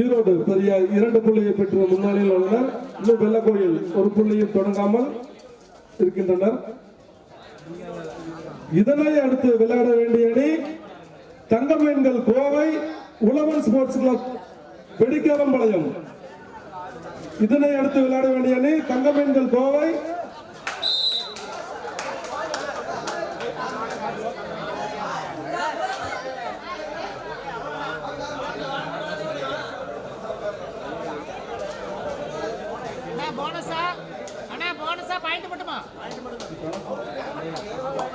ஈரோடு பெரிய இரண்டு புள்ளியை பெற்ற முன்னாளியில் உள்ளனர். இன்னும் வெள்ளக்கோயில் ஒரு புள்ளியும் தொடங்காமல் இருக்கின்றனர். இதனை அடுத்து விளையாட வேண்டிய அணி தங்கமீன்கள் கோவை உழவன் ஸ்போர்ட்ஸ் கிளப் வெடிக்காரம்பாளையம் இதனை அடுத்து விளையாட வேண்டிய அணி தங்கமீன்கள் கோவை அண்ணா போனஸா அண்ணா போனஸா பாயிண்ட் மட்டுமா போனஸ்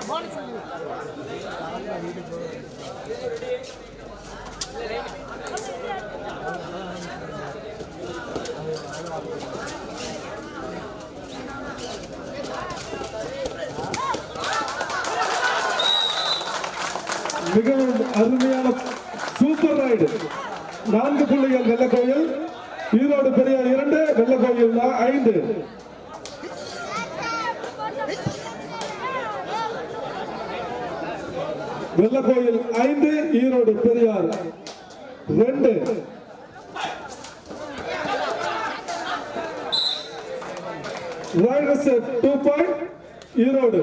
மிகவும் அருமையான சூப்பர் ரைடு நான்கு புள்ளிகள் வெள்ளக்கோயில். ஈரோடு பெரியார் இரண்டு வெள்ளக்கோயில் ஐந்து. வெள்ளக்கோயில் ஐந்து ஈரோடு பெரியார் ரெண்டு. Raiders two point Erode.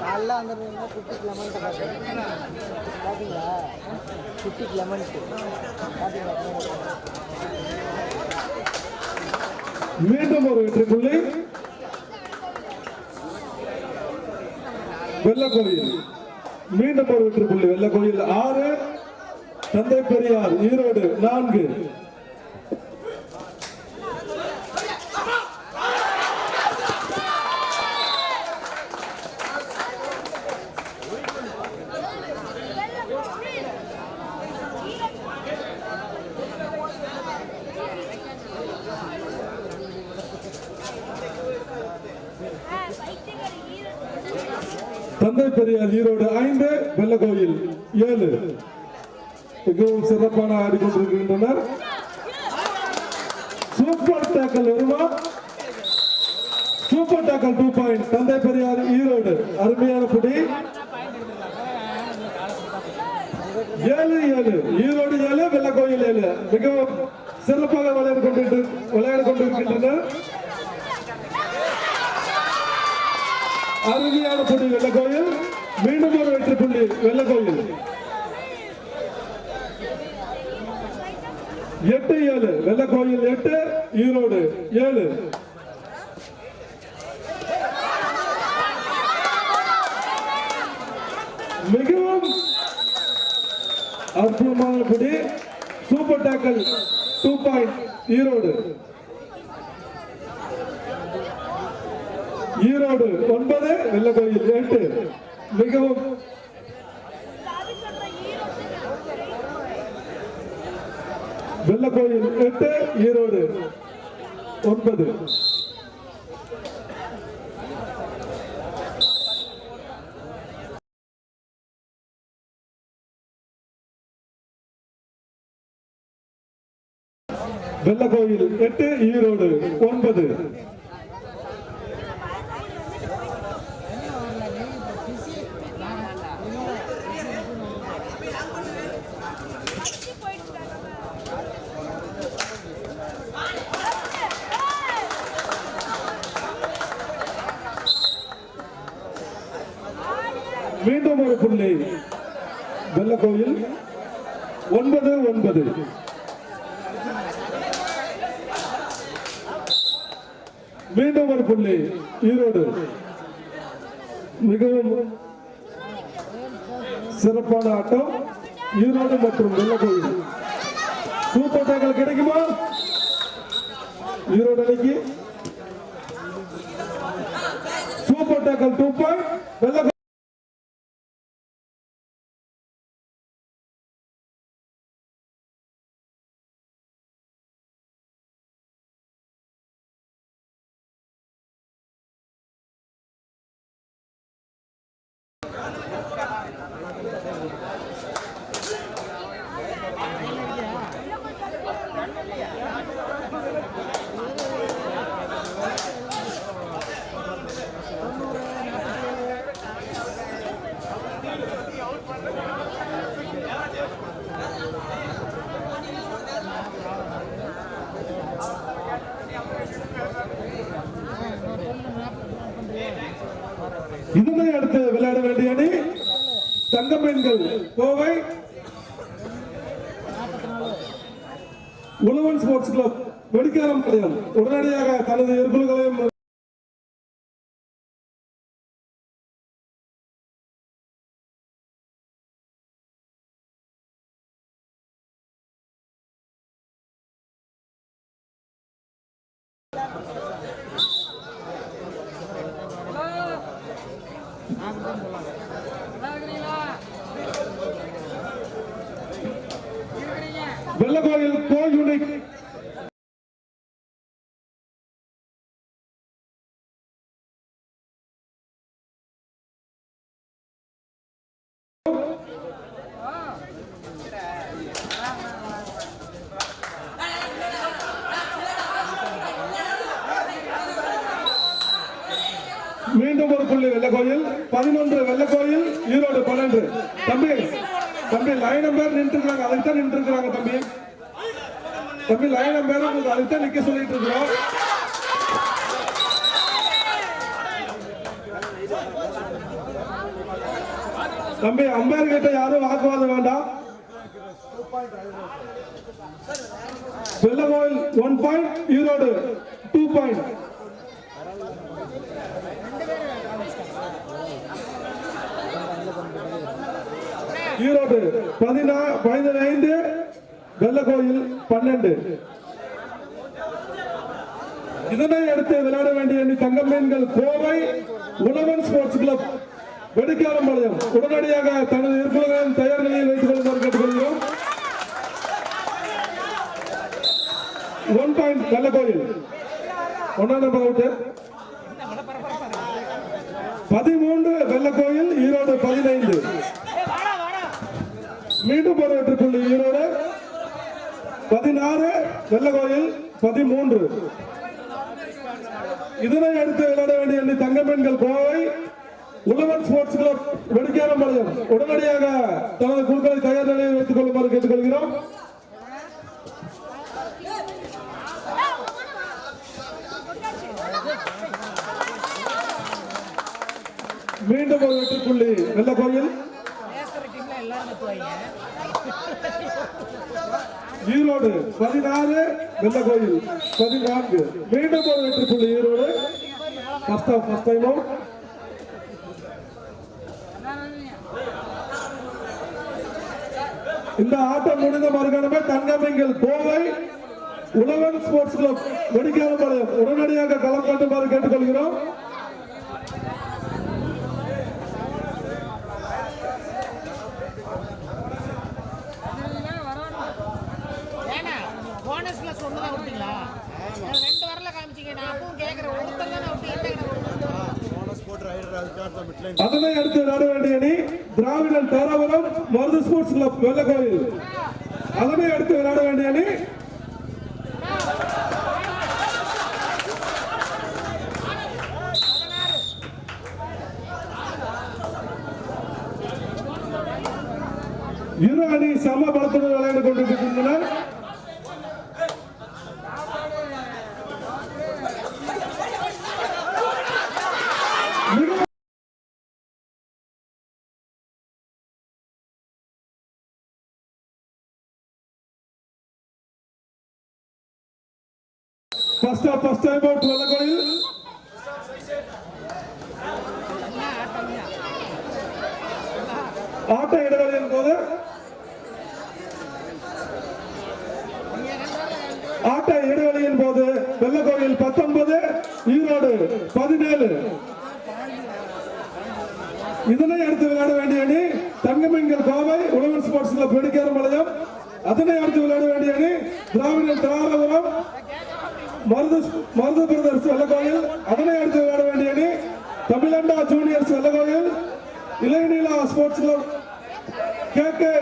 காலைல அந்த குட்டிக்கு லெமன் பார்த்தீங்க பார்த்தீங்களா குட்டிக்கு லெமன் பார்த்தீங்களா மீண்டும் ஒரு வெற்றி புள்ளி வெள்ளக்கோயில். மீண்டும் ஒரு வெற்றி புள்ளி வெள்ளக்கோயில் ஆறு. தந்தை பெரியார் ஈரோடு நான்கு தந்தை பெரியார் ஈரோடு ஐந்து வெள்ளக்கோயில் ஏழு. மிகவும் சிறப்பான ஆடிக்கொண்டிருக்கின்றனர். சூப்பர் டேக்கல் வருமா சூப்பர் டேக்கல் டூ பாயிண்ட். தந்தை பெரியார் ஈரோடு. அருமையான புடி ஏழு ஏழு. ஈரோடு ஏழு வெள்ளக்கோயில் ஏழு. மிகவும் சிறப்பாக விளையாடி கொண்டு விளையாடி கொண்டிருக்கின்றனர். அருமையான புள்ளி வெள்ளக்கோயில். மீண்டும் ஒரு வெற்றி புள்ளி வெள்ளக்கோயில் எட்டு ஏழு வெள்ளக்கோயில் எட்டு ஈரோடு ஏழு. மிகவும் அற்புதமான குடி super tackle two point Erode. Erode ஒன்பது வெள்ளக்கோயில் எட்டு. மிகவும் வெள்ளக்கோயில் எட்டு ஈரோடு ஒன்பது. வெள்ளக்கோயில் எட்டு ஈரோடு ஒன்பது. மீண்டும் வெள்ளக்கோயில் ஒன்பது ஒன்பது. மீண்டும் ஒரு புள்ளி ஈரோடு. மிகவும் சிறப்பான ஆட்டம் ஈரோடு மற்றும் வெள்ளக்கோயில் சூப்பர் டேக்கல் கிடைக்குமா? ஈரோடு அணிக்கு. Super tackle two point Vellakoil இதனை அடுத்து விளையாட வேண்டிய அணி தங்கமீன்கள் கோவை உழவன் ஸ்போர்ட்ஸ் கிளப் வெடிக்காரம் நிலையம் உடனடியாக தனது எதிர்ப்புகளையும் வெள்ளக்கோயில் கோ யூனிக் மீண்டும் ஒரு புள்ளி வெள்ளக்கோயில் பதினொன்று வெள்ளக்கோயில் ஈரோடு பன்னெண்டு. தம்பி தம்பி லைன் நம்பர் நின்று இருக்காங்க அதுக்கு தான் நின்று இருக்காங்க தம்பி. தம்பி லைன் நம்பர் உங்களுக்கு அதுக்கு தான் நிக்க சொல்லிட்டு இருக்கிறோம். தம்பி அம்பேர் கிட்ட யாரும் வாக்குவாதம் வேண்டாம். Vellakoil one point Erode two point Erode பதினா பதினைந்து வெள்ளக்கோயில் பன்னெண்டு. இதனை அடுத்து விளையாட வேண்டிய தங்க மீன்கள் கோவை உணவன் ஸ்போர்ட்ஸ் கிளப் வெடிக்காரம்பாளையம் உடனடியாக தனது இருப்புகளின் தயார் நிலையில் வைத்துக் கொள்ளுமாறு கேட்டுக்கொள்கிறோம். ஒன் பாயிண்ட் வெள்ளக்கோயில் ஒன்னாம் நம்பர் அவுட்டு பதிமூன்று வெள்ளக்கோயில் ஈரோடு பதினைந்து. மீண்டும் ஒரு வெற்றி ஈரோடு பதினாறு வெள்ளக்கோயில் பதிமூன்று. இதனை அடுத்து விளையாட வேண்டிய அணி தங்கப்பெண்கள் கோவை உழவன் ஸ்போர்ட்ஸ் கிளப் வெடிக்காரம்பாளையம். உடனடியாக தனது குழுக்களை தயார் நிலையில் வைத்துக் கொள்ளுமாறு கேட்டுக்கொள்கிறோம். மீண்டும் ஒரு வெற்றி புள்ளி வெள்ளக்கோயில். பேசுற ஈரோடு பதினாறு வெள்ள கோயில் பதினான்கு. மீண்டும் ஒரு வெற்றி புள்ளி ஈரோடு. ஃபர்ஸ்ட் ஆஃப் ஃபர்ஸ்ட் டைமும் இந்த ஆட்டம் முடிந்த மறுகணமே தங்கமங்கள் கோவை உழவன் ஸ்போர்ட்ஸ் கிளப் வெடிக்காரம்பாளையம் உடனடியாக களம் கட்டுமாறு கேட்டுக்கொள்கிறோம். லாஸ்ட் ஒன்று தான் விட்டீங்களா ரெண்டு வரல காமிச்சிங்க. நான் அப்பவும் கேட்குறேன் ஒருத்தர் தான் விட்டு அதனை அடுத்து நட அணி திராவிடன் தாராபுரம் மருது ஸ்போர்ட்ஸ் கிளப் வெள்ளக்கோவில். அதனை அடுத்து விளையாட வேண்டிய அணி இரு அணி சம பலத்துடன் first first time out Vellakoil ஆட்ட இடைவெளியின் போது ஆட்ட இடைவெளியின் போது வெள்ளக்கோயில் பத்தொன்பது ஈரோடு பதினேழு. இதனை அடுத்து விளையாட வேண்டிய அணி தங்கமீன்கள் கோவை உழவர் ஸ்போர்ட்ஸ் கிளப் மலையம் அதனை அடுத்து விளையாட வேண்டிய அணி திராவிடர் தாராபுரம் மருது மருது பிரதர்ஸ் வெள்ளக்கோயில். அதனை அடுத்து விளையாட வேண்டிய அணி தமிழண்டா juniors Vellakoil. இளைநிலா sports club K K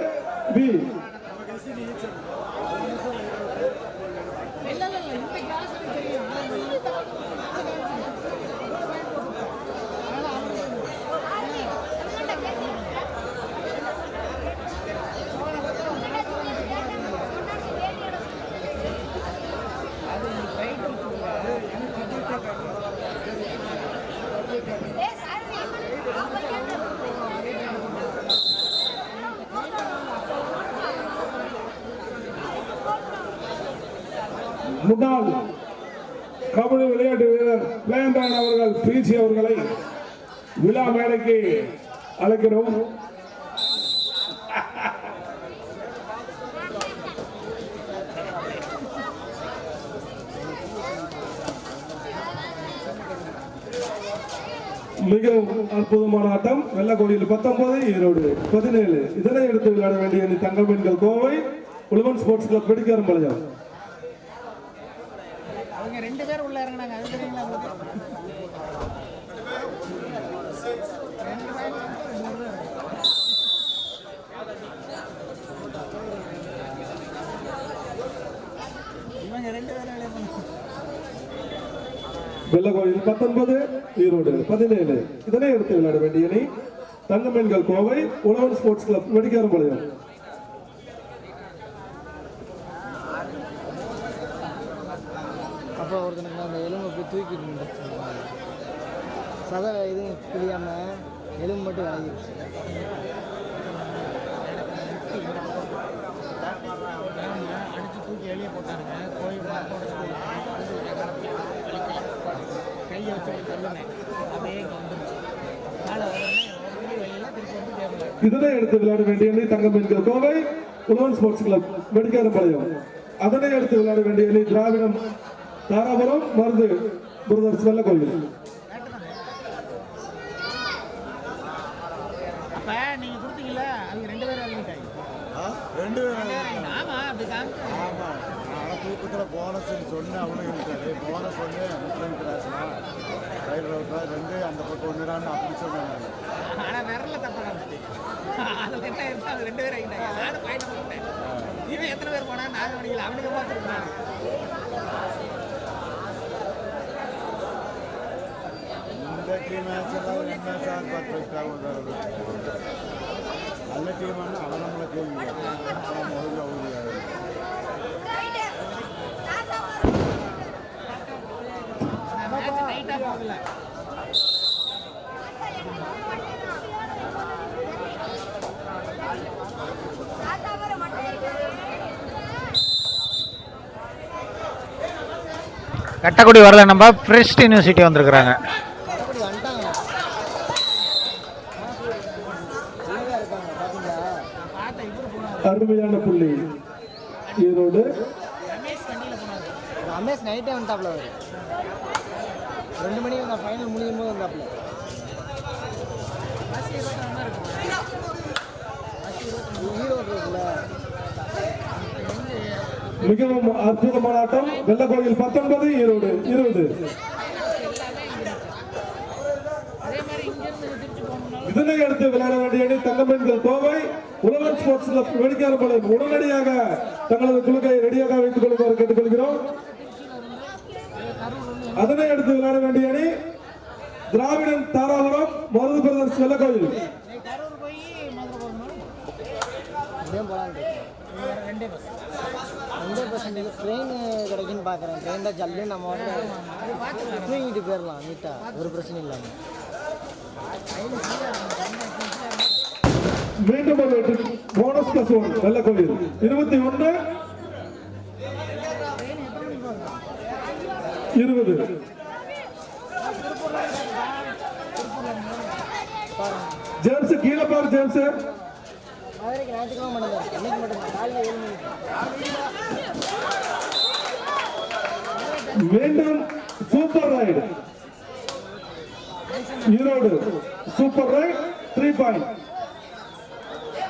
முன்னாள் கபடி விளையாட்டு வீரர் வேந்தன் அவர்கள் பிரிச்சி அவர்களை விழா மேடைக்கு அழைக்கிறோம். மிகவும் அற்புதமான ஆட்டம். வெள்ளக்கோடியில் பத்தொன்பது ஈரோடு பதினேழு. இதனை எடுத்து விளையாட வேண்டிய அணி தங்கமீன்கள் கோவை உழவன் ஸ்போர்ட்ஸ் கிளப் வெடிக்காரம் பாளையம் அவங்க ரெண்டு பேரும் உள்ள இறங்குனாங்க அது தெரியுங்களா உங்களுக்கு இவங்க ரெண்டு பேரும் வெளியே போனாங்க வெள்ளக்கோயில் பத்தொன்பது ஈரோடு பதினேழு. இதனை எடுத்து விளையாட வேண்டிய அணி தங்கமீன்கள் கோவை உழவன் ஸ்போர்ட்ஸ் கிளப் வெடிக்காரம் பாளையம் அப்போ ஒருத்தனுக்கு அந்த எலும்பை போய் தூக்கிட்டு சதை எதுவும் கிளியாமல் எலும்பு மட்டும் விலகிடுச்சு. அடிச்சு தூக்கி வெளியே போட்டாருங்க. கோயில் கையை வச்சு அப்படி தள்ளுனேன் அப்படியே வந்துருச்சு மேலே வரேன் வெளியில் திருப்பி வந்து டேபிள் இதனை எடுத்து விளையாட வேண்டிய அணி என்கிற கோவை உழவன் ஸ்போர்ட்ஸ் கிளப் வெடிக்காரம்பாளையம் அதனை எடுத்து விளையாட வேண்டிய அணி திராவிடம் தாராபுரம் மருது பிரதர்ஸ் வெள்ளக்கோயில். அப்ப நீங்க கொடுத்தீங்கல்ல அவங்க ரெண்டு பேரும் இறங்கிட்டாங்க ரெண்டு பேரும் ஆமா அப்படி காமிச்சு ஆமா தூக்கத்தில் போனஸ்ன்னு சொன்னேன் அவனும் இருக்காரு. போனஸ் வந்து முஸ்லீம் கிளாஸ்னா ரயில் ரோட்டில் ரெண்டு அந்த பக்கம் ஒன்றுடான்னு அப்படி சொன்னேன் நான். ஆனா விரல தப்ப காமிச்சிட்டேன் அதுல என்ன இருந்தா அது ரெண்டு பேரும் ஆகிட்டாங்க நானும் பாயிண்ட் போட்டேன். இவன் எத்தனை பேர் போனா நான் படிக்கல அவனுக்கு பார்த்துருக்காங்க இந்த டீம் மேட்ச் எல்லாம் என்ன சார் பர்ஃபெக்ட் ஆகும் நல்ல டீம் ஆனால் அவன் நம்மளை கேள்வி அவன் கட்டக்குடி வரல நம்ம ஃப்ரெஸ்ட் யூனிவர்சிட்டி வந்திருக்கிறாங்க. அருமையான புள்ளி. ஈரோடு. ரமேஷ் நைட்டே வந்துட்டாப்ல அவர். ரெண்டு மணி அந்த ஃபைனல் முடியும் போது வந்தாப்ல மிகவும் அற்புதமான ஆட்டம். வெள்ளக்கோயில் பத்தொன்பது ஈரோடு இருபது. இதனை அடுத்து விளையாட வேண்டிய அணி தங்கமீன்கள் கோவை. உலகன் ஸ்போர்ட்ஸ் கிளப் உடனடியாக தங்களது குழுக்கை ரெடியாக வைத்துக் கொள்ளுமாறு கேட்டுக்கொள்கிறோம். அதனை அடுத்து விளையாட வேண்டிய அணி திராவிடன் தாராபுரம் மருது பிரதர்ஸ் வெள்ளக்கோயில் அப்படியே போகலான் ரெண்டே பஸ் ரெண்டே பர்சன்டேஜ் ட்ரெயின் கிடைக்குன்னு பார்க்குறேன் ட்ரெயின் தான் ஜல்லு நம்ம வந்து தூங்கிட்டு போயிடலாம் நீட்டாக ஒரு பிரச்சனை இல்லாமல் மீண்டும் ஒரு போனஸ் பிளஸ் ஒன் வெள்ளக்கோயில் இருபத்தி ஒன்று இருபது. ஜேம்ஸ் கீழே பாரு ஜேம்ஸ். ஞாயிற்றுக்கிழமை காலையில் மீண்டும் super raid Erode super raid three point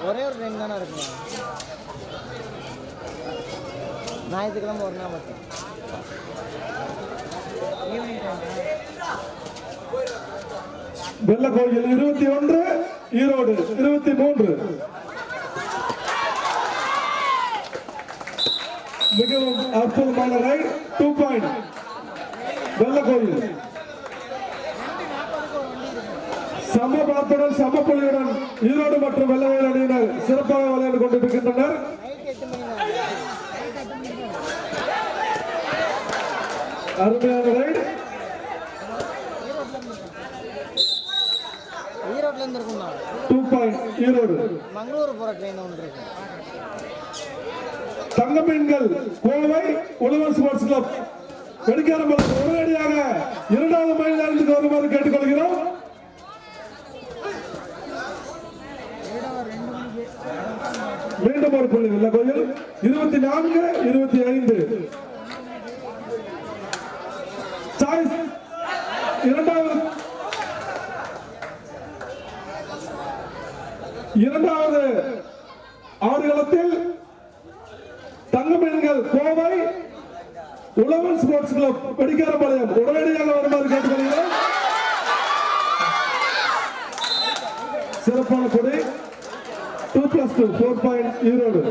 ஒரே ஒரு ட்ரெயின் தானே இருக்கு. ஞாயிற்றுக்கிழமை ஒரு நாள் மட்டும். வெள்ளக்கோயில் இருபத்தி ஒன்று ஈரோடு இருபத்தி மூன்று. மிகவும் அற்புதமான ரைட் டூ பாயிண்ட் வெள்ளக்கோயில். சம பலத்துடன் சம புள்ளியுடன் ஈரோடு மற்றும் வெள்ளவேல் அணியினர் சிறப்பாக விளையாண்டு கொண்டிருக்கின்றனர். அருமையான ரைட் ஈரோட்லேருந்து இருக்கும்ண்ணா டூ பாயிண்ட் ஈரோடு மங்களூர் போகிற ட்ரெயின் ஒன்று இருக்கு. தங்கமீன்கள் கோவை உழவர் ஸ்போர்ட்ஸ் கிளப். வெடிக்காரம்பலம் உடனடியாக இரண்டாவது மைதானத்துக்கு வருமாறு கேட்டுக்கொள்கிறோம். மீண்டும் ஒரு புள்ளி இல்ல கோயில். இருபத்தி நான்கு இருபத்தி ஐந்து. இரண்டாவது இரண்டாவது ஆடுகளத்தில் தங்கமீன்கள் கோவை உழவன் ஸ்போர்ட்ஸ் கிளப் வெடிக்காரபாளையம் உடனடியாக வருமாறு கேட்டுக்கொள்கிறேன். சிறப்பான கொடி. Two plus two four point Erode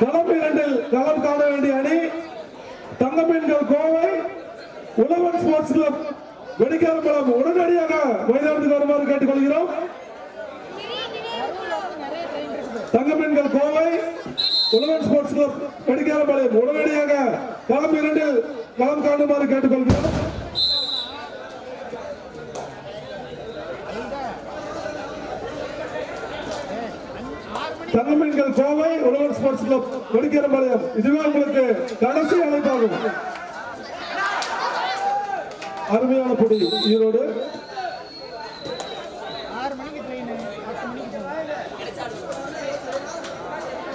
களம் இரண்டில் களம் காண வேண்டிய அணி தங்கமீன்கள் கோவை உழவன் ஸ்போர்ட்ஸ் கிளப் வெடிக்காரம்பலம் உடனடியாக மைதானத்துக்கு வருமாறு கேட்டுக்கொள்கிறோம். தங்கமீன்கள் கோவை உழவன் ஸ்போர்ட்ஸ் கிளப் வெடிக்காரம்பாளையம் உடனடியாக களம் இரண்டில் களம் காணுமாறு கேட்டுக்கொள்கிறோம். தங்கமீன்கள் கோவை உழவன் ஸ்போர்ட்ஸ் கிளப் வெடிக்காரம்பாளையம் இதுவே உங்களுக்கு கடைசி அழைப்பாகும் அருமையான பொடி ஈரோடு ஆறு மணிக்கு ட்ரெயின் பத்து மணிக்கு போகும்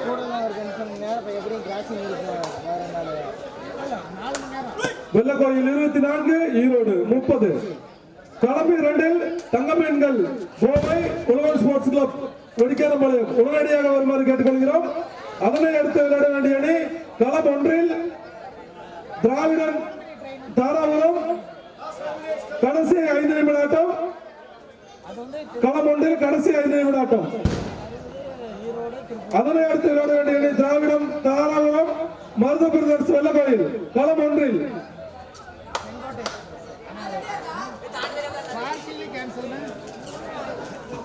கூடலாம் ஒரு கன்ஃபார்ம் நேரம் இப்போ எப்படியும் கிராசிங் இருக்கும் வேறு நாள் நாலு மணி நேரம். வெள்ளக்கோயில் இருபத்தி நான்கு ஈரோடு முப்பது. களம்பி இரண்டில் தங்கமீன்கள் கோவை உழவன் ஸ்போர்ட்ஸ் கிளப் வெடிக்காரம்பாளையம் உடனடியாக வருமாறு கேட்டுக்கொள்கிறோம். அதனை அடுத்து விளையாட வேண்டிய அணி களம் ஒன்றில் திராவிடன் தாராபுரம் கடைசி ஐந்து நிமிட ஆட்டம். களம் ஒன்றில் கடைசி ஐந்து நிமிட ஆட்டம். அதனை அடுத்து விளையாட வேண்டிய அணி திராவிடம் தாராபுரம் மருத பிரதர்ஸ் வெள்ளக்கோயில். களம் ஒன்றில்.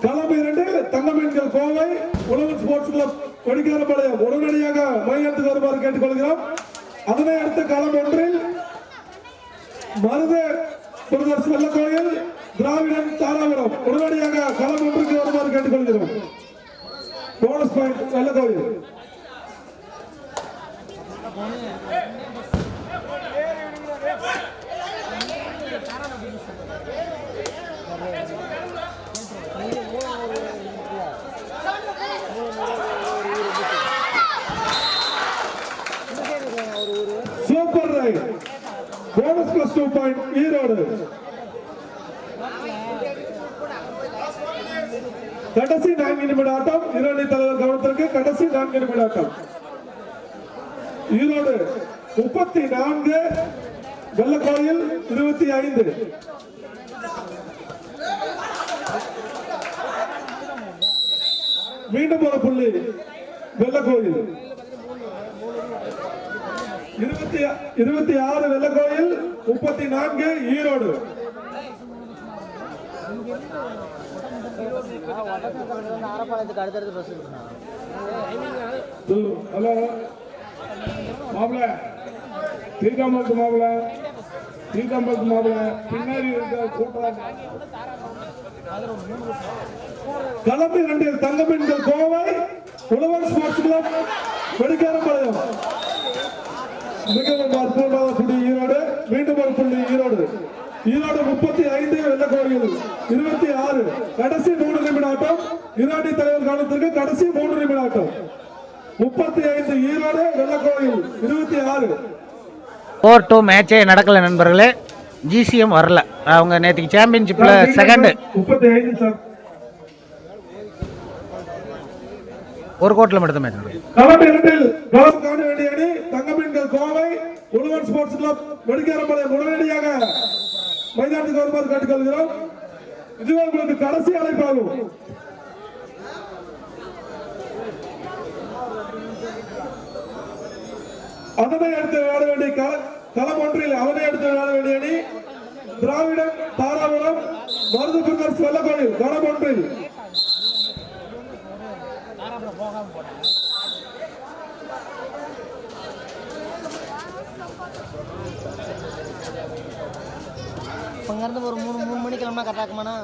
களம் இரண்டு தங்கமீன்கள் கோவை உழவன் ஸ்போர்ட்ஸ் கிளப் கொடிக்காரப்பாளையம் உடனடியாக மையத்துக்கு வருமாறு கேட்டுக்கொள்கிறோம். அதனை அடுத்து களம் ஒன்றில் மருத பிரதர்ஸ் வெள்ளக்கோயில் திராவிடன் தாராபுரம். உடனடியாக களம் ஒன்றுக்கு வருமாறு கேட்டுக்கொள்கிறோம். போனஸ் பாயிண்ட் வெள்ளக்கோயில் ஒரு ஊர் super raid bonus plus two point Erode. கடைசி நான்கு நிமிட ஆட்டம் ஈரோடு தலைவர் கவனத்திற்கு கடைசி நான்கு நிமிட ஆட்டம். ஈரோடு முப்பத்தி நான்கு வெள்ளக்கோயில் இருபத்தி ஐந்து. மீண்டும் ஒரு புள்ளி வெள்ளக்கோயில். இருபத்தி இருபத்தி ஆறு வெள்ளக்கோயில் முப்பத்தி நான்கு ஈரோடு. ஆரப்பாளையத்துக்கு ஹலோ. மாப்பிள தீர்க்காம்பலத்து மாப்பிள தீர்க்காம்பலத்து மாப்பிள பின்னாடி இருக்க கூட்டம் கலம்பி ரெண்டில் தங்கமீன்கள் கோவை உழவர் ஸ்போர்ட்ஸ் கிளப் வெடிக்காரம்பாளையம். மிகவும் அற்புதமாக புள்ளி ஈரோடு. மீண்டும் ஒரு புள்ளி ஈரோடு. ஈரோடு முப்பத்தி ஐந்து வெள்ளக்கோயில் இருபத்தி ஆறு. கடைசி மூன்று நிமிட ஆட்டம். ஈராட்டி தலைவர் காலத்திற்கு கடைசி மூன்று நிமிட ஆட்டம். முப்பத்தி ஐந்து ஈரோடு வெள்ளக்கோயில் இருபத்தி ஆறு. ஃபோர் டூ மேட்சே நடக்கல நண்பர்களே. ஜிசிஎம் வரல. அவங்க நேற்றுக்கு சாம்பியன்ஷிப்பில் செகண்டு முப்பத்தி ஐந்து சார் ஒரு கோட்டில் மட்டும் மேட்ச் நடக்குது களம் இரண்டில் களம் காண வேண்டிய அணி தங்கமீன்கள் கோவை உழவன் ஸ்போர்ட்ஸ் கிளப் வெடிக்காரம்பாளையம் உடனடியாக மைதானத்துக்கு வருமாறு கேட்டுக்கொள்கிறோம். இதுவே உங்களுக்கு கடைசி அழைப்பாகும். அதனை அடுத்து விளையாட வேண்டிய களம் ஒன்றில் அவனை அடுத்து விளையாட வேண்டிய அணி திராவிடம் தாராபுரம் மருது பிரதர்ஸ் வெள்ளக்கோயில் களம் ஒன்றில் இப்போ இங்கேருந்து ஒரு மூணு மூணு மணிக்கு கிளம்புனா கரெக்டாக இருக்குமாண்ணா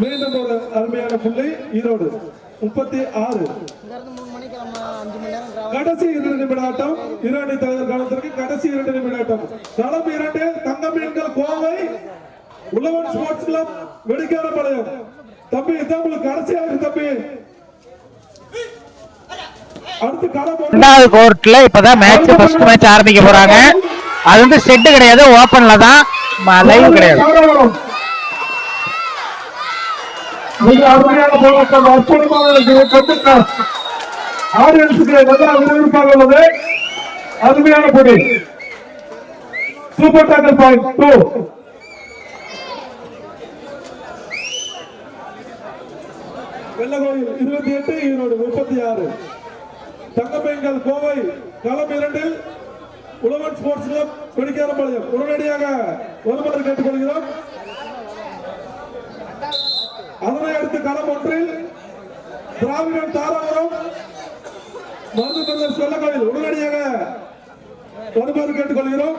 மீண்டும் ஒரு அருமையான புள்ளி ஈரோடு முப்பத்தி ஆறு. மூணு மணி கடைசி இரண்டு நிமிட ஆட்டம் ஈரானி தலைவர் காலத்திற்கு கடைசி இரண்டு நிமிட ஆட்டம் களம் இரண்டு தங்க மீன்கள் கோவை உழவன் ஸ்போர்ட்ஸ் கிளப் வெடிக்காரப்பாளையம் தம்பி இதான் உங்களுக்கு கடைசி ஆகுது தம்பி? அடுத்து களம் ஒன்று. ரெண்டாவது கோர்ட்டில் இப்போ தான் மேட்ச் ஃபர்ஸ்ட் மேட்ச் ஆரம்பிக்க போகிறாங்க அது வந்து செட்டு கிடையாது ஓப்பனில் தான் லைவ் கிடையாது. அருமையான போட்டி. Super tackle point two Vellakoil இருபத்தி எட்டு ஈரோடு முப்பத்தி ஆறு. தங்கப்பெண்கள் கோவை களம் இரண்டில் உழவன் ஸ்போர்ட்ஸ் கிளப் கொடிக்காரம்பாளையம். உடனடியாக வருமாறு கேட்டுக்கொள்கிறோம். அதனை அடுத்து களம் ஒன்றில் திராவிடம் தாராபுரம் மருந்து பிரதர் சொல்லக்கோயில் உடனடியாக வருமாறு கேட்டுக்கொள்கிறோம்.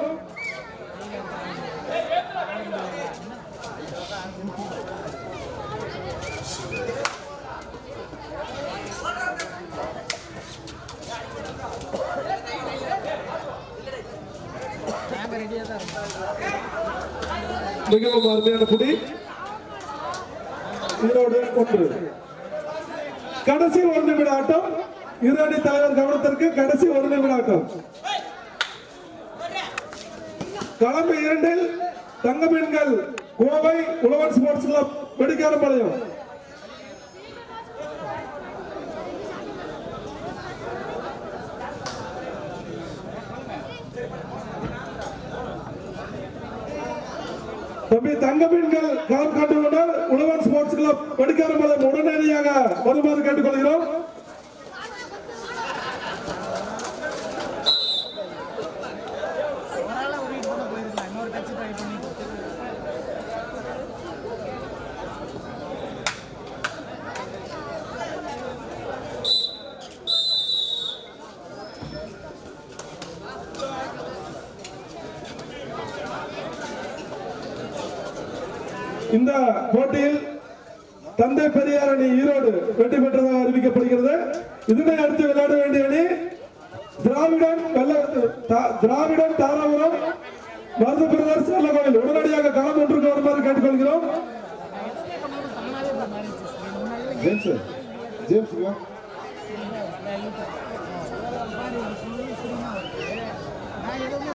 மிகவும் அருமையான புடி. ஈரோடு ஒன்று கடைசி ஒரு நிமிட ஆட்டம். ஈரானி தலைவர் கவனத்திற்கு கடைசி ஒரு நிமிட ஆட்டம். களம் இரண்டில் தங்க மீன்கள் கோவை உழவன் ஸ்போர்ட்ஸ் கிளப் வெடிக்காரம்பாளையம். தம்பி தங்க மீன்கள் களம் கண்டுகொண்டால் உழவன் ஸ்போர்ட்ஸ் கிளப் வெடிக்காரம்பாளையம் உடனடியாக வருமாறு கேட்டுக்கொள்கிறோம். இந்த போட்டியில் தந்தை பெரியார் அணி ஈரோடு வெற்றி பெற்றதாக அறிவிக்கப்படுகிறது. இதனை அடுத்து விளையாட வேண்டிய அணி திராவிடன் வெள்ள திராவிட